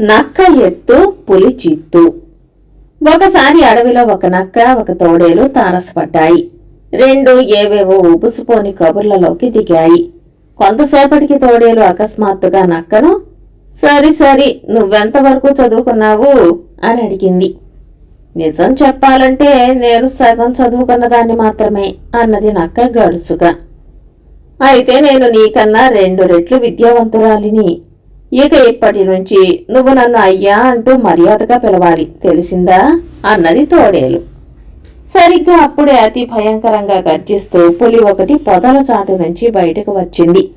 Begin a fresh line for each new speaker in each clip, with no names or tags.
నక్క ఎత్తు పులి చిత్తు ఒకసారి అడవిలో ఒక నక్క ఒక తోడేలు తారసపడ్డాయి. రెండు ఏవేవో ఉబుసుపోని కబుర్లలోకి దిగాయి. కొంతసేపటికి తోడేలు అకస్మాత్తుగా నక్కను సరి సరి నువ్వెంతవరకు చదువుకున్నావు? అని అడిగింది. నిజం చెప్పాలంటే నేను సగం చదువుకున్న దాన్ని మాత్రమే అన్నది నక్క గడుసుగా. అయితే నేను నీకన్నా రెండు రెట్లు విద్యావంతురాలిని ఇక ఇప్పటి నుంచి నువ్వు నన్ను అయ్యా అంటూ మర్యాదగా పిలవాలి. తెలిసిందా? అన్నది తోడేలు. సరిగ్గా అప్పుడే అతి భయంకరంగా గర్జిస్తూ పులి ఒకటి పొదల చాటు నుంచి బయటకు వచ్చింది.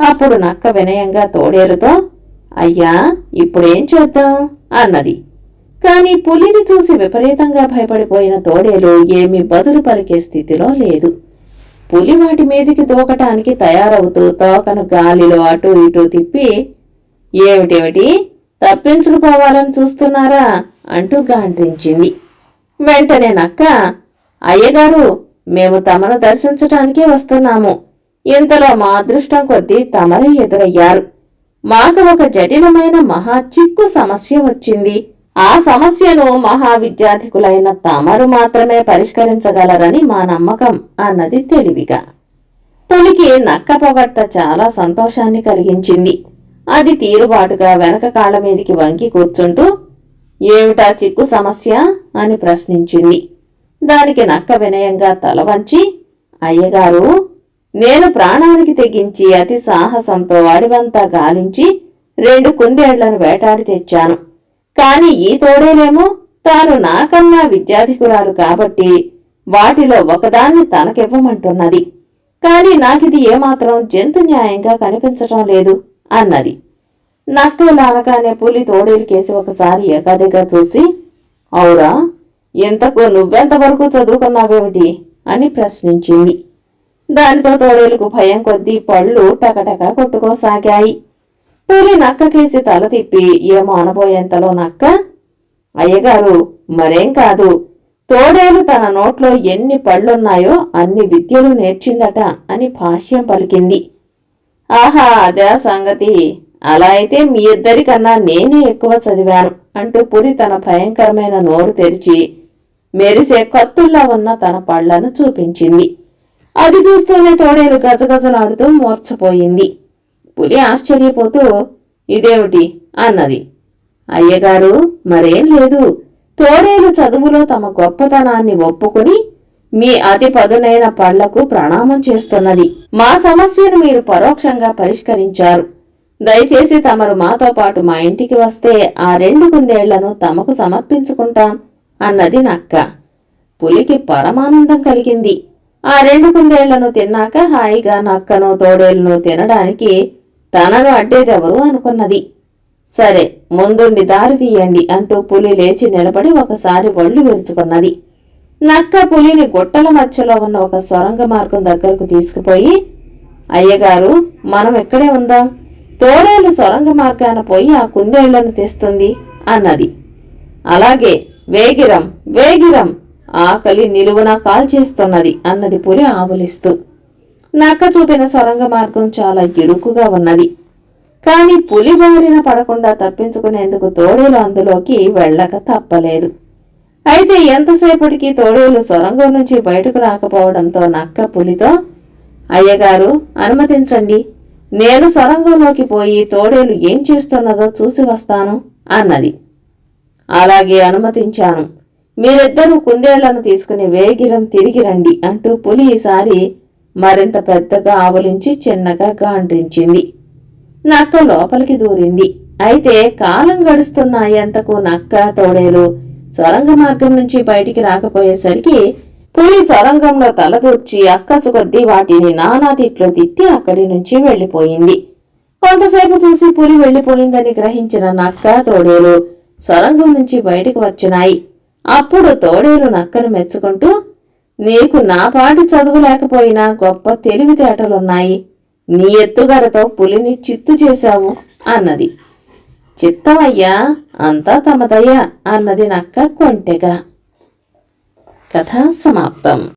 అప్పుడు నక్క వినయంగా తోడేలుతో అయ్యా ఇప్పుడేం చేద్దాం? అన్నది. కాని పులిని చూసి విపరీతంగా భయపడిపోయిన తోడేలు ఏమీ బదులు పలికే స్థితిలో లేదు. పులి వాటి మీదికి దూకటానికి తయారవుతూ తోకను గాలిలో అటూ ఇటూ తిప్పి ఏమిటేమిటి? తప్పించుకుపోవాలని చూస్తున్నారా? అంటూ గాండ్రించింది. వెంటనే నక్క అయ్యగారు మేము తమను దర్శించటానికే వస్తున్నాము. ఇంతలో మా అదృష్టం కొద్దీ తమరే ఎదురయ్యారు. మాకు ఒక జటిలమైన మహా చిక్కు సమస్య వచ్చింది. ఆ సమస్యను మహావిద్యాధికులైన తమరు మాత్రమే పరిష్కరించగలరని మా నమ్మకం అన్నది తెలివిగా. పులికి నక్క పొగట్ట చాలా సంతోషాన్ని కలిగించింది. అది తీరుబాటుగా వెనక కాళ్ళ మీదికి వంకి కూర్చుంటూ ఏమిటా చిక్కు సమస్య? అని ప్రశ్నించింది. దానికి నక్క వినయంగా తల వంచి అయ్యగారు నేను ప్రాణానికి తెగించి అతి సాహసంతో వాడివంతా గాలించి రెండు కుందేళ్ళను వేటాడి తెచ్చాను. కాని ఈ తోడేలేమో తాను నాకన్నా విద్యాధికురాలు కాబట్టి వాటిలో ఒకదాన్ని తనకివ్వమంటున్నది. కాని నాకిది ఏమాత్రం జంతు న్యాయంగా కనిపించటం లేదు. అన్నది. నక్కలు అనగానే పులి తోడేలికేసి ఒకసారి ఏకాదిగా చూసి అవురా ఇంతకు నువ్వెంతవరకు చదువుకున్నావేమిటి? అని ప్రశ్నించింది. దానితో తోడేలుకు భయం కొద్దీ పళ్ళు టకటక కొట్టుకోసాగాయి. పులి నక్కకేసి తల తిప్పి ఏమో అనబోయేంతలో నక్క? అయ్యగారు మరేం కాదు. తోడేలు తన నోట్లో ఎన్ని పళ్ళున్నాయో అన్ని విద్యలు నేర్చిందట అని భాష్యం పలికింది. ఆహా అదే సంగతి. అలా అయితే మీ ఇద్దరికన్నా నేనే ఎక్కువ చదివాను అంటూ పులి తన భయంకరమైన నోరు తెరిచి మెరిసే కత్తుల్లా ఉన్న తన పళ్ళను చూపించింది. అది చూస్తూనే తోడేలు గజగజలాడుతూ మూర్చపోయింది పులి ఆశ్చర్యపోతూ ఇదేమిటి? అన్నది. అయ్యగారు మరేం లేదు. తోడేలు చదువులో తమ గొప్పతనాన్ని ఒప్పుకుని మీ అతి పదునైన పళ్ళకు ప్రణామం చేస్తున్నది. మా సమస్యను మీరు పరోక్షంగా పరిష్కరించారు. దయచేసి తమరు మాతో పాటు మా ఇంటికి వస్తే ఆ రెండు కుందేళ్ళను తమకు సమర్పించుకుంటాం అన్నది నక్క. పులికి పరమానందం కలిగింది. ఆ రెండు కుందేళ్ళను తిన్నాక హాయిగా నక్కను తోడేళ్ళను తినడానికి తనను అడ్డేదెవరు అనుకున్నది. సరే ముందుండి దారి తీయండి అంటూ పులి లేచి నిలబడి ఒకసారి ఒళ్ళు విరుచుకున్నది. నక్క పులిని గుట్టల మధ్యలో ఉన్న ఒక సొరంగ మార్గం దగ్గరకు తీసుకుపోయి అయ్యగారు మనం ఇక్కడే ఉందాం? తోడేలు సొరంగ మార్గాన పోయి ఆ కుందేళ్ళను తెస్తుంది అన్నది. అలాగే వేగిరం వేగిరం ఆకలి నిలువున కాల్చేస్తున్నది అన్నది పులి ఆవులిస్తూ. నక్క చూపిన సొరంగ మార్గం చాలా ఇరుకుగా ఉన్నది. కాని పులి బారిన పడకుండా తప్పించుకునేందుకు తోడేలు అందులోకి వెళ్ళక తప్పలేదు. అయితే ఎంతసేపటికి తోడేలు సొరంగం నుంచి బయటకు రాకపోవడంతో నక్క పులితో అయ్యగారు అనుమతించండి. నేను సొరంగంలోకి పోయి తోడేలు ఏం చేస్తున్నదో చూసి వస్తాను అన్నది. అలాగే అనుమతించాను. మీరిద్దరూ కుందేళ్ళను తీసుకుని వేగిరం తిరిగి రండి అంటూ పులి ఈసారి మరింత పెద్దగా ఆవలించి చిన్నగా గాండ్రించింది. నక్క లోపలికి దూరింది. అయితే కాలం గడుస్తున్నాయంతకు నక్క తోడేలు సొరంగ మార్గం నుంచి బయటికి రాకపోయేసరికి పులి సొరంగంలో తలదూర్చి అక్కసు కొద్దీ వాటిని నానా తిట్లు తిట్టి అక్కడి నుంచి వెళ్ళిపోయింది కొంతసేపు చూసి పులి వెళ్ళిపోయిందని గ్రహించిన నక్క తోడేలు సొరంగం నుంచి బయటికి వచ్చినాయి. అప్పుడు తోడేలు నక్కను మెచ్చుకుంటూ నీకు నా పాటి చదువు లేకపోయినా గొప్ప తెలివితేటలున్నాయి. నీ ఎత్తుగడతో పులిని చిత్తు చేశావు అన్నది. చిత్తమయ్యా అంతా తమదయ్యా అన్నది నక్క కొంటెగా. కథ సమాప్తం.